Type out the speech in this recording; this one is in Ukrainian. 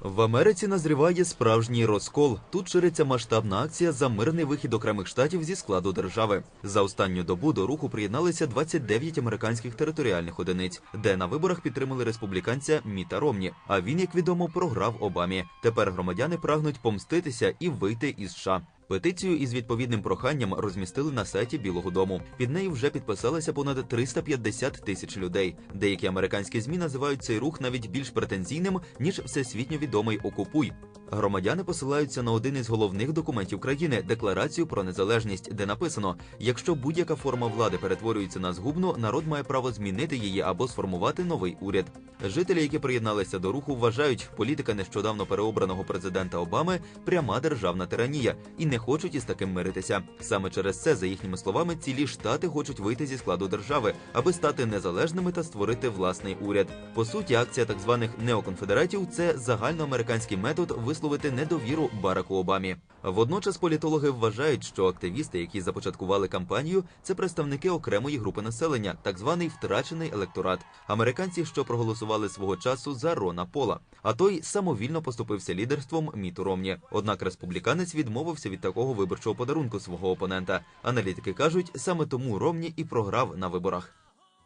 В Америці назріває справжній розкол. Тут шириться масштабна акція за мирний вихід окремих штатів зі складу держави. За останню добу до руху приєдналися 29 американських територіальних одиниць, де на виборах підтримали республіканця Міта Ромні. А він, як відомо, програв Обамі. Тепер громадяни прагнуть помститися і вийти із США. Петицію із відповідним проханням розмістили на сайті Білого Дому. Під нею вже підписалося понад 350 тисяч людей. Деякі американські змі називають цей рух навіть більш претензійним ніж всесвітньо відомий Окупуй. Громадяни посилаються на один із головних документів країни декларацію про незалежність, де написано: якщо будь-яка форма влади перетворюється на згубну, народ має право змінити її або сформувати новий уряд. Жителі, які приєдналися до руху, вважають, політика нещодавно переобраного президента Обами пряма державна тиранія і не хочуть із таким миритися. Саме через це, за їхніми словами, цілі штати хочуть вийти зі складу держави, аби стати незалежними та створити власний уряд. По суті, акція так званих неоконфедератів це загальноамериканський метод висловити недовіру Бараку Обамі. Водночас політологи вважають, що активісти, які започаткували кампанію, це представники окремої групи населення, так званий втрачений електорат. Американці, що проголосували свого часу за Рона Пола. А той самовільно поступився лідерством Міту Ромні. Однак республіканець відмовився від такого виборчого подарунку свого опонента. Аналітики кажуть, саме тому Ромні і програв на виборах.